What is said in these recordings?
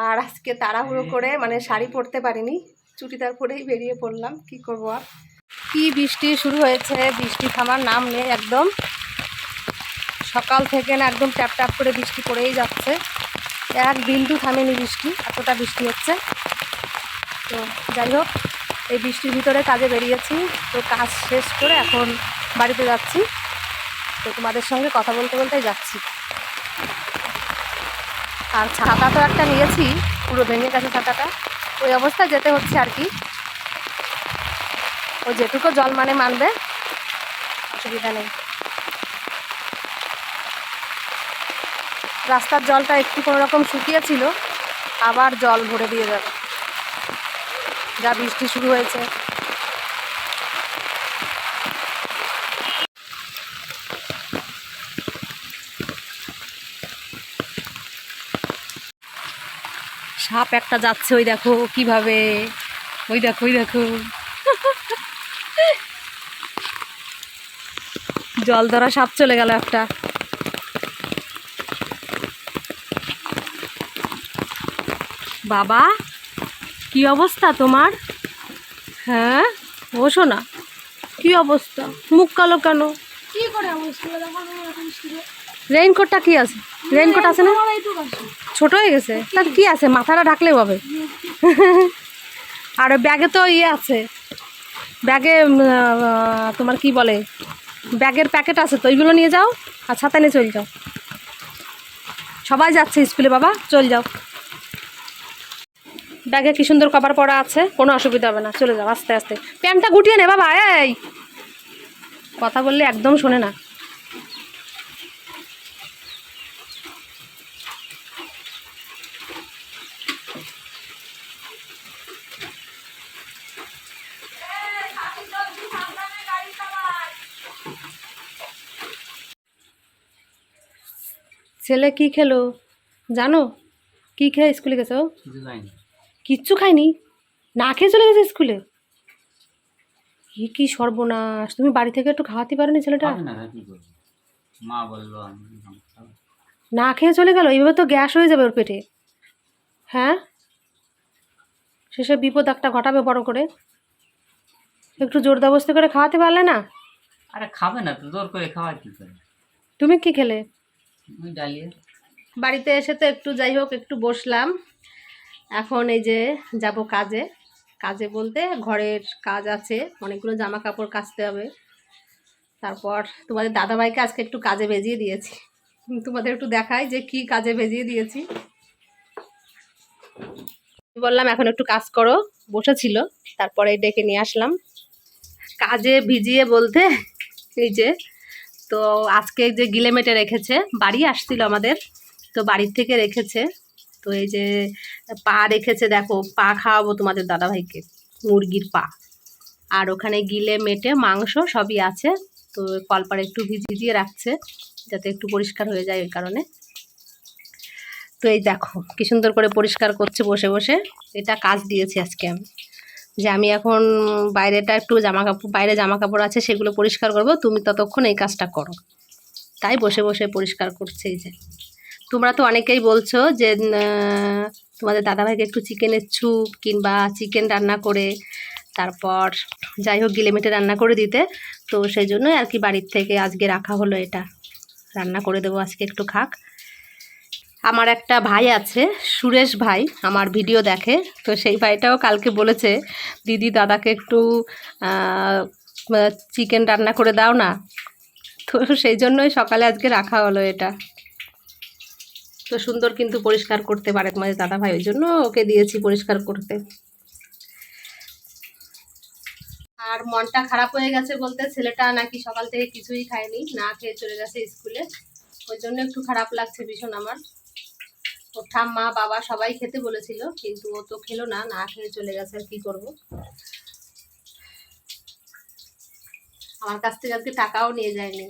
আর আজকে তাড়াহুড়ো করে মানে শাড়ি পরতে পারিনি চুড়িদার পরেই বেরিয়ে পড়লাম কি করব আর? কি বৃষ্টি শুরু হয়েছে বৃষ্টি থামার নাম নেই একদম। সকাল থেকে না একদম ট্যাপ ট্যাপ করে বৃষ্টি পড়েই যাচ্ছে। এক বিন্দু থামেনি বৃষ্টি এতটা বৃষ্টি হচ্ছে। তো যাই হোক এই বৃষ্টির ভিতরে কাজে বেরিয়েছি। তো কাজ শেষ করে এখন বাড়িতে যাচ্ছি। তো তোমাদের সঙ্গে কথা বলতে বলতেই যাচ্ছি। আর ছাতা তো একটা নিয়েছি, পুরো ভেঙে গেছে ছাতাটা। ওই অবস্থায় যেতে হচ্ছে আর কি। ও যেটুকু জল মানে মানবে, অসুবিধা নেই। রাস্তার জলটা একটু কোনো রকম শুকিয়েছিল, আবার জল ভরে দিয়ে যাবে। যা বৃষ্টি শুরু হয়েছে। সাপ একটা যাচ্ছে ওই দেখো কীভাবে? ওই দেখো ওই দেখো। জল ধরা সাপ চলে গেল একটা। বাবা কি অবস্থা তোমার? হ্যাঁ ও শোনা কি অবস্থা? মুখ কালো কেন? রেইনকোটটা কি আছে? রেইনকোট আছে না? ছোট হয়ে গেছে। তার কি আছে? মাথাটা ঢাকলেও হবে। আর ব্যাগে তো ইয়ে আছে। ব্যাগে তোমার কি বলে? ব্যাগের প্যাকেট আছে তো, ওইগুলো নিয়ে যাও আর ছাতা নিয়ে চল যাও। সবাই যাচ্ছে স্কুলে, বাবা, চল যাও। ব্যাগে কি সুন্দর কভার পরা আছে? কোনো অসুবিধা হবে না, চলে যাও, আস্তে আস্তে। প্যান্টটা গুটিয়ে নে, বাবা, এই! কথা বললে একদম শোনে না। ছেলে কি খেলো? জানো? কি খেয়ে স্কুলে গেছো কিছু খাইনি। কিচ্ছু খায়নি না খেয়ে চলে গেছে স্কুলে? কি কি সর্বনাশ। তুমি বাড়ি থেকে একটু খাওয়াতে পারোনি ছেলেটা? না কি মা বলল না খেয়ে চলে গেল? এইভাবে তো গ্যাস হয়ে যাবে ওর পেটে। হ্যাঁ? শেষে বিপদ একটা ঘটাবে বড় করে। একটু জোর দবস্তি করে খাওয়াতে পারলে না? আরে খাবে না তো জোর করে খাওয়া কি করে? তুমি কি খেলে? বাড়িতে এসে তো একটু যাই হোক, একটু বসলাম। এখন এই যে যাব কাজে। কাজে বলতে ঘরের কাজ আছে, অনেকগুলো জামা কাপড় কাচতে হবে। তারপর তোমাদের দাদাভাইকে আজকে একটু কাজে ভেজিয়ে দিয়েছি। তোমাদের একটু দেখাই যে কি কাজে ভেজিয়ে দিয়েছি। বললাম, এখন একটু কাজ করো। বসেছিল, তারপরে ডেকে নিয়ে আসলাম। কাজে ভিজিয়ে বলতে এই যে তো আজকে যে গিলে মেটে রেখেছে, বাড়ি আসছিল আমাদের, তো বাড়ির থেকে রেখেছে। তো এই যে পা রেখেছে, দেখো, পা খাওয়াবো তোমাদের দাদাভাইকে, মুরগির পা। আর ওখানে গিলে, মেটে, মাংস সবই আছে, তো কলপারে একটু ভিজিয়ে দিয়ে রাখছে, যাতে একটু পরিষ্কার হয়ে যায় ওই কারণে। তো এই দেখো, কি সুন্দর করে পরিষ্কার করছে বসে বসে। এটা কাজ দিয়েছি আজকে আমি। যে আমি এখন বাইরেটা একটু জামা কাপড় বাইরে জামা কাপড় আছে সেগুলো পরিষ্কার করব, তুমি ততক্ষণ এই কাজটা করো। তাই বসে বসে পরিষ্কার করছে এই যে। তোমরা তো অনেকেই বলছো যে তোমাদের দাদাভাইকে একটু চিকেনের স্যুপ কিংবা চিকেন রান্না করে, তারপর যাই হোক গিলেমেটে রান্না করে দিতে। তো সেই জন্যই আর কি বাড়ির থেকে আজকে রাখা হলো এটা। রান্না করে দেবো আজকে একটু খাক। আমার একটা ভাই আছে, সুরেশ ভাই, আমার ভিডিও দেখে। তো সেই ভাইটাও কালকে বলেছে, দিদি, দাদাকে একটু চিকেন রান্না করে দাও না। তো সেই জন্যই সকালে আজকে রাখা হলো এটা। তো সুন্দর কিন্তু পরিষ্কার করতে পারে তোমাদের দাদা ভাই ওই জন্য ওকে দিয়েছি পরিষ্কার করতে। আর মনটা খারাপ হয়ে গেছে বলতে ছেলেটা নাকি সকাল থেকে কিছুই খায়নি, না খেয়ে চলে গেছে স্কুলে। ওই জন্য একটু খারাপ লাগছে ভীষণ আমার। ওর ঠাম্মা বাবা সবাই খেতে বলেছিল, কিন্তু ও তো খেলো না না খেয়ে চলে গেছে, আর কি করব? আমার কাছ থেকে আজকে টাকাও নিয়ে যায়নি।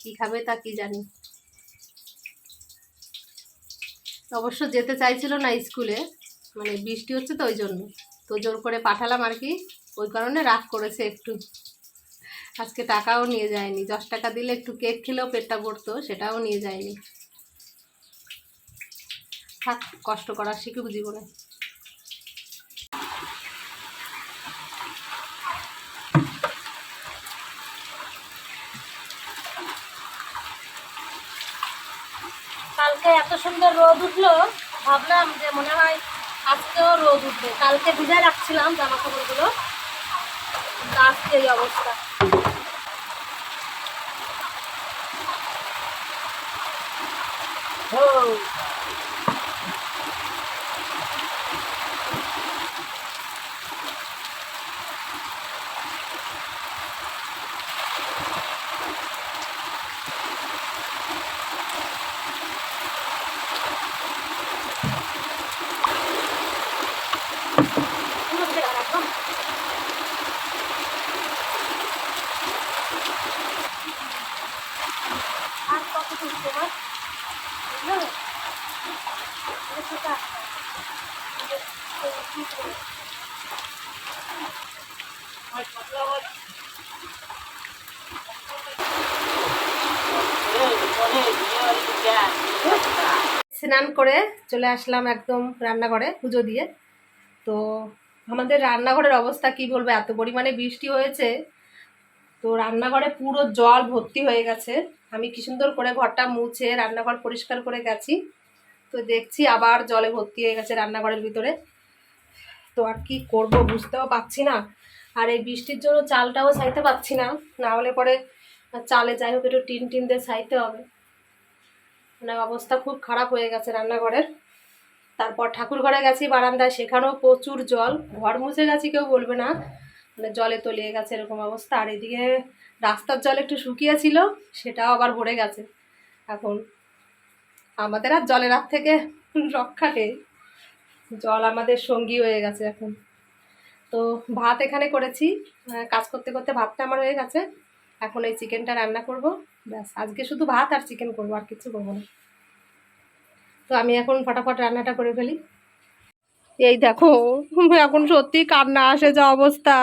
কি খাবে তা কি জানি। অবশ্য যেতে চাইছিল না স্কুলে মানে বৃষ্টি হচ্ছে তো ওই জন্য। তো জোর করে পাঠালাম আর কি, ওই কারণে রাগ করেছে একটু। আজকে টাকাও নিয়ে যায়নি, দশ টাকা দিলে একটু কেক খেলেও পেটটা ভরতো, সেটাও নিয়ে যায়নি। থাক, কষ্ট করা শিখুক জীবনে। কালকে এত সুন্দর রোদ উঠল, ভাবলাম যে মনে হয় আজকেও রোদ উঠবে। কালকে ভিজায় রাখছিলাম জামা কাপড়গুলো আজকে এই অবস্থা। পুরো ভিজে গেল একদম। স্নান করে চলে আসলাম একদম রান্নাঘরে পুজো দিয়ে। তো আমাদের রান্নাঘরের অবস্থা কি বলব? এত পরিমাণে বৃষ্টি হয়েছে। তো রান্নাঘরে পুরো জল ভর্তি হয়ে গেছে। আমি কি সুন্দর করে ঘরটা মুছে, রান্নাঘর পরিষ্কার করে গেছি। তো দেখছি আবার জলে ভর্তি হয়ে গেছে রান্নাঘরের ভিতরে। তো আর কি করব বুঝতেও পারছি না। আর এই বৃষ্টির জন্য চালটাও ছাইতে পারছি না। না হলে পরে চালে যাই হোক একটু টিন টিন দিয়ে ছাইতে হবে। মানে অবস্থা খুব খারাপ হয়ে গেছে রান্নাঘরের। তারপর ঠাকুর ঘরে গেছি বারান্দায়, সেখানেও প্রচুর জল। ঘর মুছে গেছি কেউ বলবে না। মানে জলে তলিয়ে গেছে এরকম অবস্থা। আর এদিকে রাস্তার জল একটু শুকিয়ে ছিল, সেটাও আবার ভরে গেছে। এখন আমাদের আর জলের হাত থেকে রক্ষা নেই। জল আমাদের সঙ্গী হয়ে গেছে এখন। তো ভাত এখানে করেছি। কাজ করতে করতে ভাতটা আমার হয়ে গেছে। এখন এই চিকেনটা রান্না করব। ব্যাস, আজকে শুধু ভাত আর চিকেন করব, আর কিছু করব না। তো আমি এখন ফটাফট রান্নাটা করে ফেলি। এই দেখো, এখন সত্যি কান্না আসে যা অবস্থা।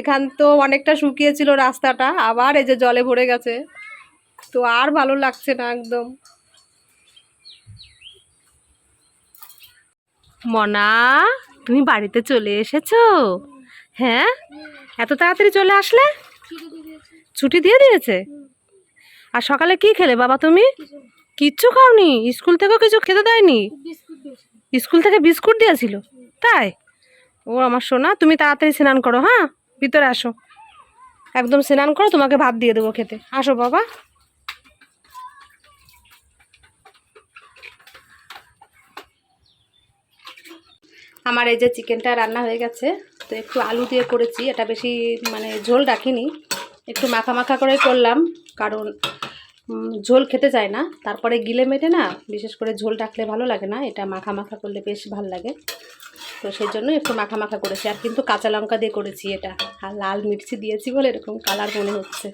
এখান তো অনেকটা শুকিয়েছিল রাস্তাটা, আবার এই যে জলে ভরে গেছে। তো আর ভালো লাগছে না একদম। মনা, তুমি বাড়িতে চলে এসেছ? হ্যাঁ? এত তাড়াতাড়ি চলে আসলে? ছুটি দিয়ে দিয়েছে? আর সকালে কি খেলে বাবা তুমি? কিচ্ছু খাওনি? স্কুল থেকেও কিছু খেতে দেয়নি? স্কুল থেকে বিস্কুট দিয়েছিল, তাই? ও আমার সোনা, তুমি তাড়াতাড়ি স্নান করো হ্যাঁ? ভিতরে আসো। একদম স্নান করো, তোমাকে ভাত দিয়ে দেবো খেতে। আসো বাবা। আমার এই যে চিকেনটা রান্না হয়ে গেছে, তো একটু আলু দিয়ে করেছি, এটা বেশি মানে ঝোল রাখিনি। একটু মাখা মাখা করে করলাম, কারণ ঝোল খেতে চায় না। তারপরে গিলে মেটে না, বিশেষ করে ঝোল রাখলে ভালো লাগে না, এটা মাখা মাখা করলে বেশ ভালো লাগে। তো সেই জন্য একটু মাখা মাখা করেছি, আর কিন্তু কাঁচা লঙ্কা দিয়ে করেছি এটা। আর লাল মির্চি দিয়েছি বলে এরকম কালার মনে হচ্ছে।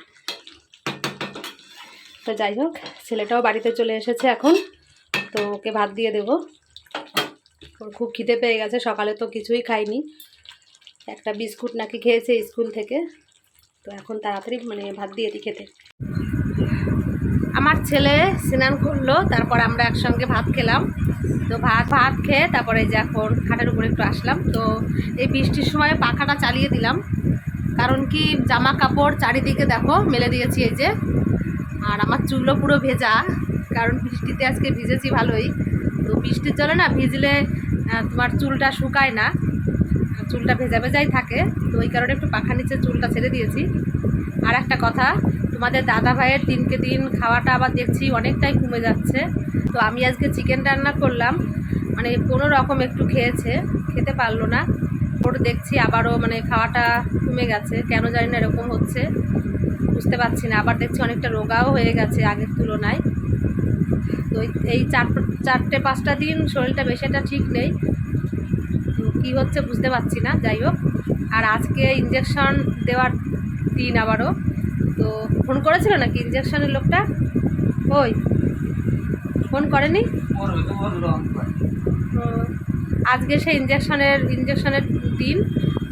তো যাই হোক, ছেলেটাও বাড়িতে চলে এসেছে এখন, তো ওকে ভাত দিয়ে দেবো। ওর খুব খিদে পেয়ে গেছে, সকালে তো কিছুই খাইনি। একটা বিস্কুট নাকি খেয়েছে স্কুল থেকে, তো এখন তাড়াতাড়ি মানে ভাত দিয়ে দিই খেতে। আমার ছেলে স্নান করল, তারপর আমরা একসঙ্গে ভাত খেলাম। তো ভাত ভাত খেয়ে তারপরে যে এখন খাটের উপরে একটু আসলাম। তো এই বৃষ্টির সময় পাখাটা চালিয়ে দিলাম। কারণ কি জামা কাপড় চারিদিকে দেখো, মেলে দিয়েছি এই যে। আর আমার চুলও পুরো ভেজা, কারণ বৃষ্টিতে আজকে ভিজেছি ভালোই। তো বৃষ্টির জলে না ভিজলে তোমার চুলটা শুকায় না। চুলটা ভেজা ভেজাই থাকে। তো ওই কারণে একটু পাখা নিচে চুলটা ছেড়ে দিয়েছি। আর একটা কথা তোমাদের দাদা ভাইয়ের দিনকে দিন খাওয়াটা আবার দেখছি অনেকটাই কমে যাচ্ছে। তো আমি আজকে চিকেন রান্না করলাম। মানে কোনো রকম একটু খেয়েছে, খেতে পারল না। ওর দেখছি আবারও মানে খাওয়াটা কমে গেছে। কেন জানি না এরকম হচ্ছে। বুঝতে পারছি না। আবার দেখছি অনেকটা রোগাও হয়ে গেছে আগের তুলনায়। তো এই- চার চারটে, পাঁচটা দিন শরীরটা বেশি একটা ঠিক নেই। কী হচ্ছে বুঝতে পারছি না। যাই হোক। আর আজকে ইঞ্জেকশন দেওয়ার দিন আবারও। ফোন করেছিল নাকি ইঞ্জেকশনের লোকটা? ওই। ফোন করেনি? আজকে সেই ইঞ্জেকশনের ইঞ্জেকশনের দিন,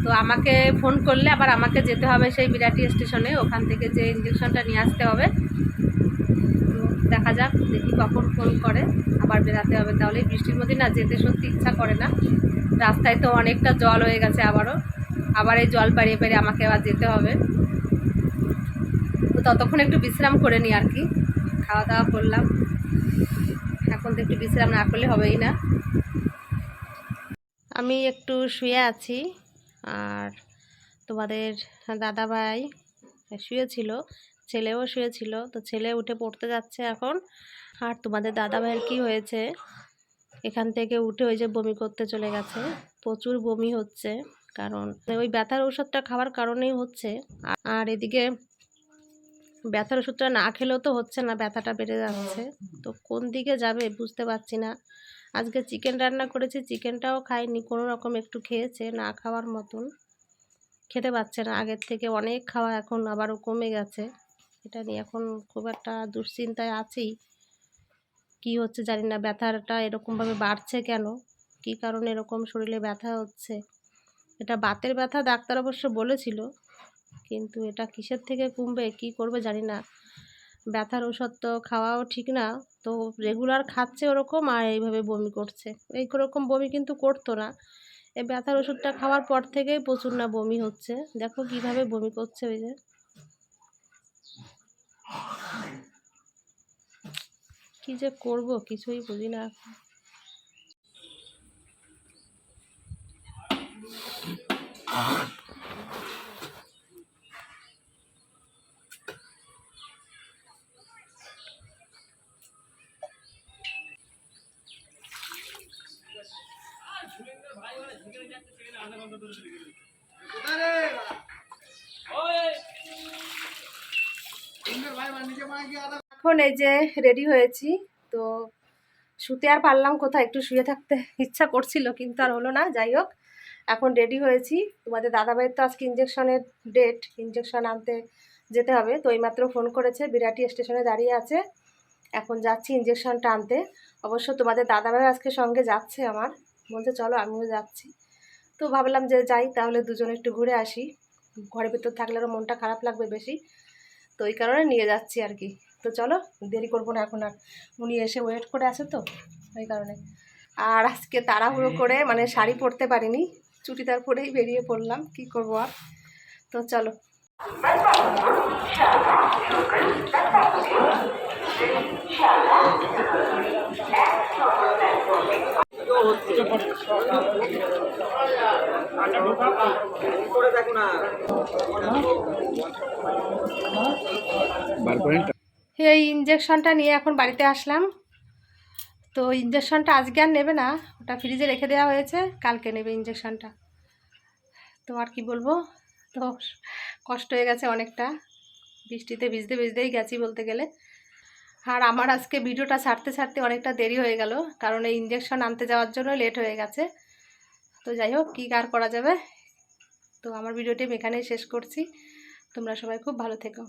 তো আমাকে ফোন করলে আবার আমাকে যেতে হবে সেই বিরাটি স্টেশনে, ওখান থেকে যে ইঞ্জেকশনটা নিয়ে আসতে হবে। দেখা যাক, দেখি কখন ফোন করে, আবার বেরাতে হবে। তাহলে বৃষ্টির মধ্যে না যেতে সত্যি ইচ্ছা করে না। রাস্তায় তো অনেকটা জল হয়ে গেছে আবারও। আবার এই জল পাড়িয়ে পাড়িয়ে আমাকে আবার যেতে হবে। ততক্ষণ একটু বিশ্রাম করে নিই আর কি। খাওয়া দাওয়া করলাম। এখন তো একটু বিশ্রাম না করলে হবেই না। আমি একটু শুয়ে আছি। আর তোমাদের দাদা ভাই শুয়েছিল, ছেলেও শুয়েছিল, তো ছেলে উঠে পড়তে যাচ্ছে এখন। আর তোমাদের দাদা ভাইয়ের কী হয়েছে? এখান থেকে উঠে ওই যে বমি করতে চলে গেছে। প্রচুর বমি হচ্ছে, কারণ ওই ব্যথার ওষুধটা খাওয়ার কারণেই হচ্ছে। আর এদিকে ব্যথার ওষুধটা না খেলেও তো হচ্ছে না, ব্যথাটা বেড়ে যাচ্ছে। তো কোন দিকে যাবে বুঝতে পারছি না। আজকে চিকেন রান্না করেছি চিকেনটাও খাইনি, কোনো রকম একটু খেয়েছে, না খাওয়ার মতন। খেতে পারছে না, আগের থেকে অনেক খাওয়া এখন আবারও কমে গেছে। এটা নিয়ে এখন খুব একটা দুশ্চিন্তায় আছি। কি হচ্ছে জানি না, ব্যথাটা এরকমভাবে বাড়ছে কেন? কী কারণে এরকম শরীরে ব্যথা হচ্ছে? এটা বাতের ব্যথা ডাক্তার অবশ্য বলেছিল কিন্তু এটা কিসের থেকে কমবে? কি করবে জানি না। ব্যথার ওষুধ তো খাওয়াও ঠিক না। তো রেগুলার খাচ্ছে ওরকম আর এইভাবে বমি করছে। এই রকম বমি কিন্তু করতো না। এই ব্যথার ওষুধটা খাওয়ার পর থেকেই প্রচুর না বমি হচ্ছে। দেখো কীভাবে বমি করছে ওই যে। কি যে করব কিছুই বুঝি না এখন। এখন এই যে রেডি হয়েছি, তো শুতে আর পারলাম কোথায়? একটু শুয়ে থাকতে ইচ্ছা করছিল, কিন্তু আর হলো না, যাই হোক। এখন রেডি হয়েছি। তোমাদের দাদাভাইয়ের তো আজকে ইঞ্জেকশনের ডেট ইঞ্জেকশন আনতে যেতে হবে, তো এইমাত্র ফোন করেছে, বিরাটি স্টেশনে দাঁড়িয়ে আছে। এখন যাচ্ছি ইঞ্জেকশনটা আনতে। অবশ্য তোমাদের দাদাভাই আজকে সঙ্গে যাচ্ছে আমার। বলছে, চলো আমিও যাচ্ছি। তো ভাবলাম যে যাই তাহলে দুজনে একটু ঘুরে আসি। ঘরের ভেতর থাকলে আরও মনটা খারাপ লাগবে বেশি। তো ওই কারণে নিয়ে যাচ্ছি আর কি। তো চলো দেরি করব না এখন আর। উনি এসে ওয়েট করে আছে তো ওই কারণে। আর আজকে তাড়াহুড়ো করে মানে শাড়ি পরতে পারিনি। চুটিদার পরেই বেরিয়ে পড়লাম কি করব আর? তো চলো। এই ইঞ্জেকশনটা নিয়ে এখন বাড়িতে আসলাম। তো ইঞ্জেকশনটা আজকে আর নেবে না, ওটা ফ্রিজে রেখে দেওয়া হয়েছে, কালকে নেবে ইঞ্জেকশনটা তো আর কি বলব, তো কষ্ট হয়ে গেছে অনেকটা। বৃষ্টিতে ভিজতে ভিজতেই গেছি বলতে গেলে। আর আমার আজকে ভিডিওটা ছাড়তে ছাড়তে অনেকটা দেরি হয়ে গেল, কারণ এই ইঞ্জেকশন আনতে যাওয়ার জন্য লেট হয়ে গেছে। তো যাই হোক, কী কার করা যাবে? তো আমার ভিডিওটি এখানেই শেষ করছি। তোমরা সবাই খুব ভালো থেকো।